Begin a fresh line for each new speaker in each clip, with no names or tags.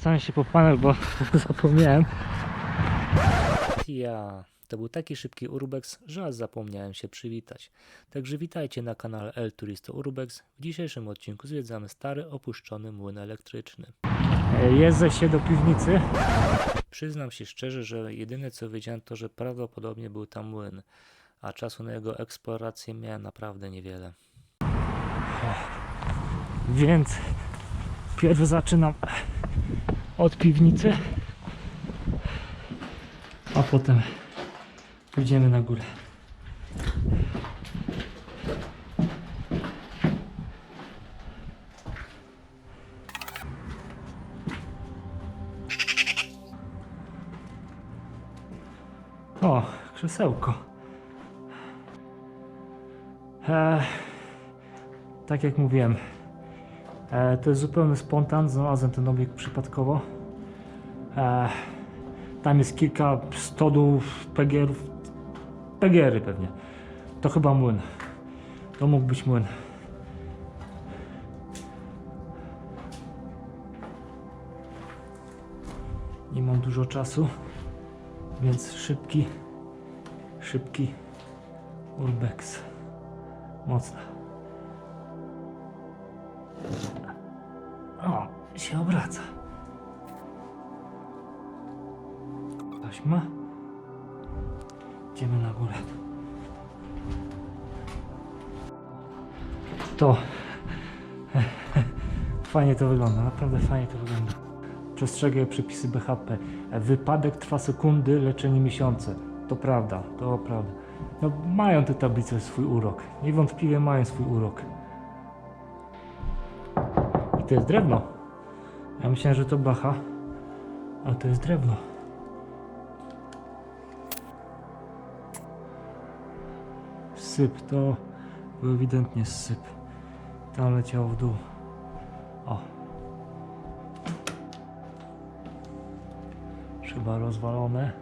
przewracałem się po panel, bo zapomniałem. Ja. To był taki szybki urbex, że aż zapomniałem się przywitać. Także witajcie na kanale El Turisto Urbex. W dzisiejszym odcinku zwiedzamy stary, opuszczony młyn elektryczny. Jeżdżę się do piwnicy. Przyznam się szczerze, że jedyne co wiedziałem to, że prawdopodobnie był tam młyn, a czasu na jego eksplorację miałem naprawdę niewiele. Więc pierw zaczynam od piwnicy, a potem pójdziemy na górę. O, krzesełko. E, tak jak mówiłem, e, to jest zupełny spontan. Znalazłem ten obiekt przypadkowo. E, tam jest kilka stodów, pegierów. Pegiery pewnie. To chyba młyn. To mógł być młyn. Nie mam dużo czasu, więc szybki, szybki urbex. Mocno. O, się obraca. Taśma. Idziemy na górę. To. Fajnie to wygląda, naprawdę fajnie to wygląda. Przestrzegaj przepisy BHP. Wypadek trwa sekundy, leczenie miesiące. To prawda, to prawda. No mają te tablice swój urok. Niewątpliwie mają swój urok. To jest drewno. Ja myślałem, że to bacha, ale to jest drewno. Syp to był ewidentnie syp. Tam leciał w dół. O. Chyba rozwalone.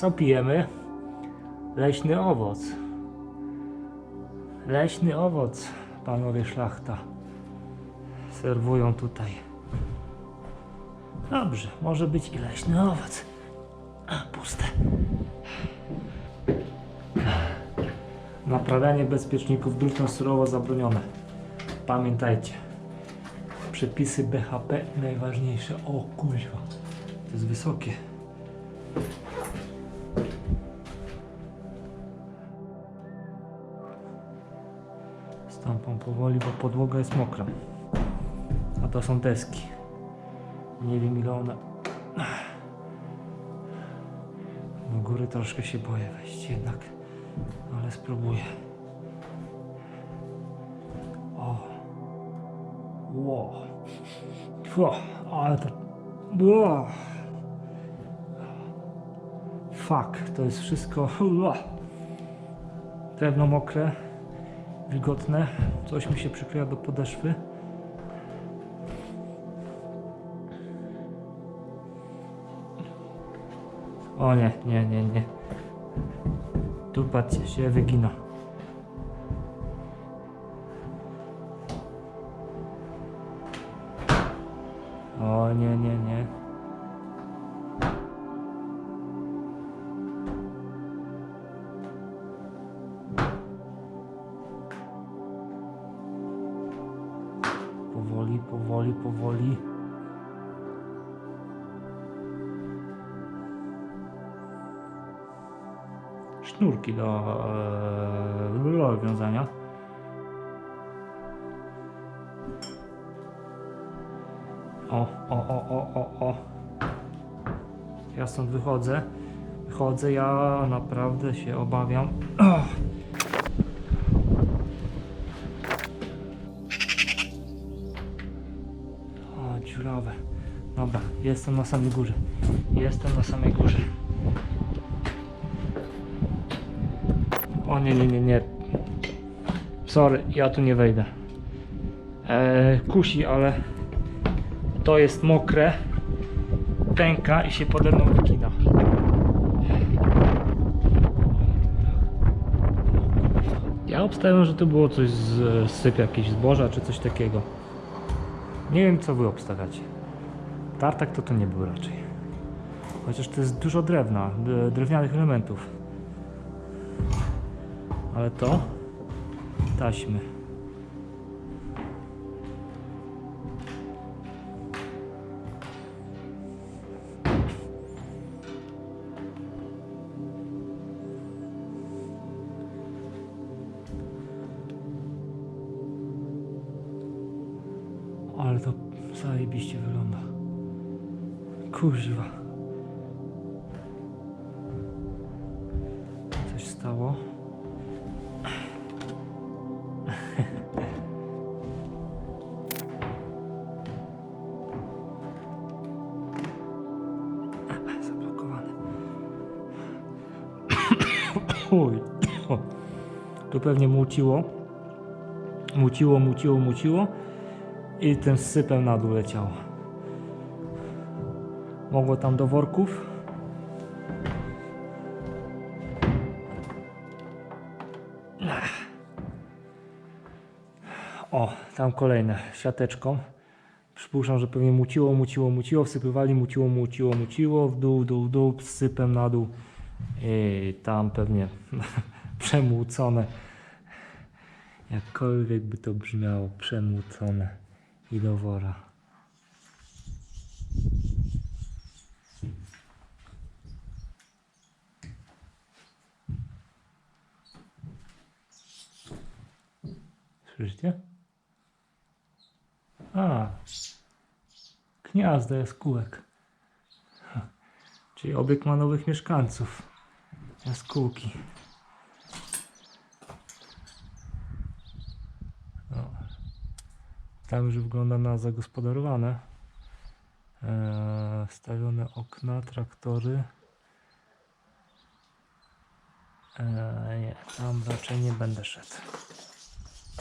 Co pijemy? Leśny owoc. Leśny owoc, panowie szlachta. Serwują tutaj. Dobrze, może być i leśny owoc. A, puste. Naprawianie bezpieczników drutem surowo zabronione. Pamiętajcie. Przepisy BHP najważniejsze. O kuźwa. To jest wysokie. Powoli, bo podłoga jest mokra. A to są deski. Nie wiem ile one... Do góry troszkę się boję wejść jednak. Ale spróbuję. O. Ło. Ło. Ale to... Ło. Fuck, to jest wszystko... Drewno mokre wilgotne. Coś mi się przykleja do podeszwy. O nie, nie, nie, nie. Tu patrzcie, się wygina. O nie, nie, nie. Powoli, powoli. Sznurki do, e, do wiązania. O, o, o, o, o, o. Ja stąd wychodzę. Wychodzę, ja naprawdę się obawiam. jestem na samej górze. Jestem na samej górze. O nie, nie, nie, nie. Sorry, ja tu nie wejdę. Eee, kusi, ale to jest mokre, pęka i się pode mną wykina. Ja obstawiam, że to było coś z syp jakieś zboża czy coś takiego. Nie wiem co wy obstawiacie. Tartak to to nie był raczej. Chociaż to jest dużo drewna, drewnianych elementów. Ale to taśmy. Ale to zajebiście wygląda. Kurwa. Coś stało. Zablokowane. Uj. Tu pewnie muciło. Muciło, muciło, muciło. I tym sypem na dół leciało. Mogło tam do worków. O, tam kolejne siateczką. Przypuszczam, że pewnie muciło, muciło, muciło, wsypywali, muciło, muciło, muciło, w dół, dół, dół, sypem na dół. I tam pewnie przemłócone. Jakkolwiek by to brzmiało, przemłócone i do wora. Słyszycie? A, gniazdo jaskółek. Czyli obiekt ma nowych mieszkańców. Jaskółki. No. Tam już wygląda na zagospodarowane. Eee, stawione okna, traktory. Eee, nie, tam raczej nie będę szedł.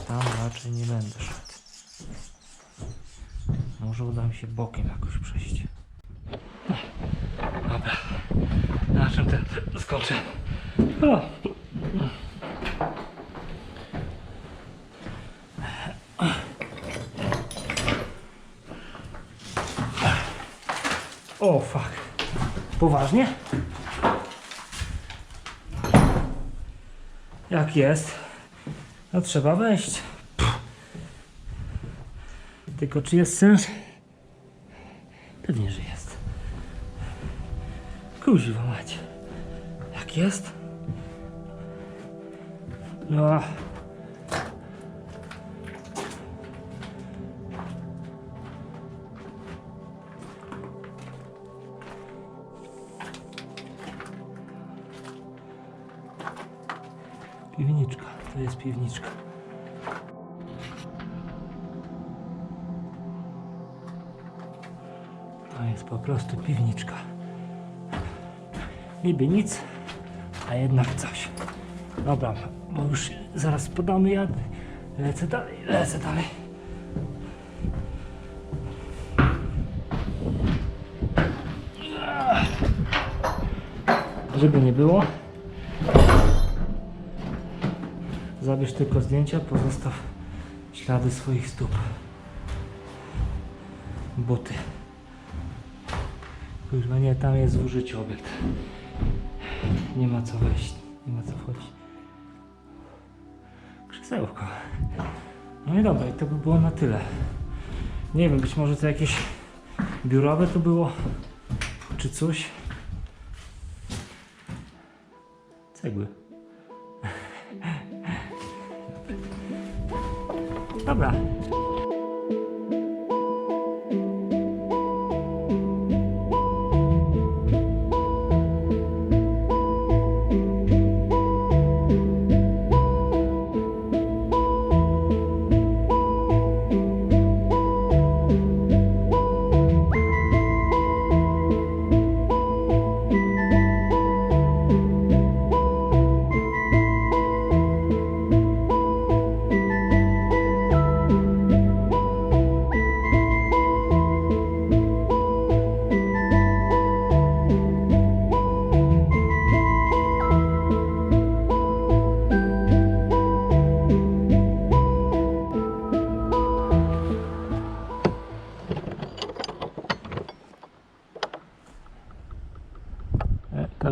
Tam raczej nie będę szedł. Może uda mi się bokiem jakoś przejść. Dobra. Na czym teraz skoczę? O. O, fuck. Poważnie? Jak jest, no trzeba wejść. Tylko czy jest sens? Pewnie, że jest. Kuźwa macie. Jak jest? No. Jest piwniczka. To jest po prostu piwniczka. Niby nic, a jednak coś. Dobra, bo już zaraz podamy jad. Lecę dalej, lecę dalej. Żeby nie było. Zabierz tylko zdjęcia, pozostaw ślady swoich stóp. Buty. Kurwa nie, tam jest w użyciu obiekt. Nie ma co wejść, nie ma co wchodzić. Krzesełko. No i dobra, i to by było na tyle. Nie wiem, być może to jakieś biurowe to było, czy coś. Cegły. 要不然。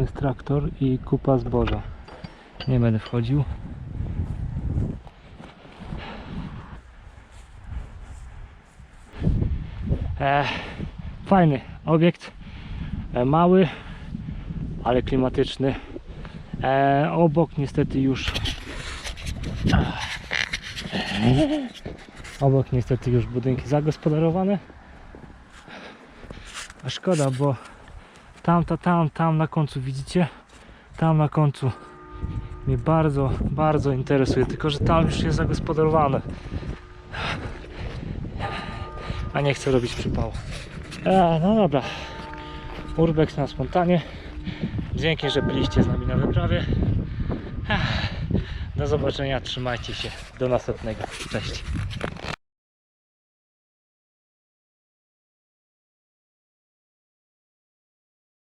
Dobra. traktor i kupa zboża. Nie będę wchodził. E, fajny obiekt, e, mały, ale klimatyczny. E, obok niestety już obok niestety już budynki zagospodarowane. A szkoda, bo tam, ta, tam, tam na końcu widzicie? Tam na końcu mnie bardzo, bardzo interesuje, tylko że tam już jest zagospodarowane. A nie chcę robić przypału. E, no dobra. Urbex na spontanie. Dzięki, że byliście z nami na wyprawie. Do zobaczenia, trzymajcie się. Do następnego. Cześć.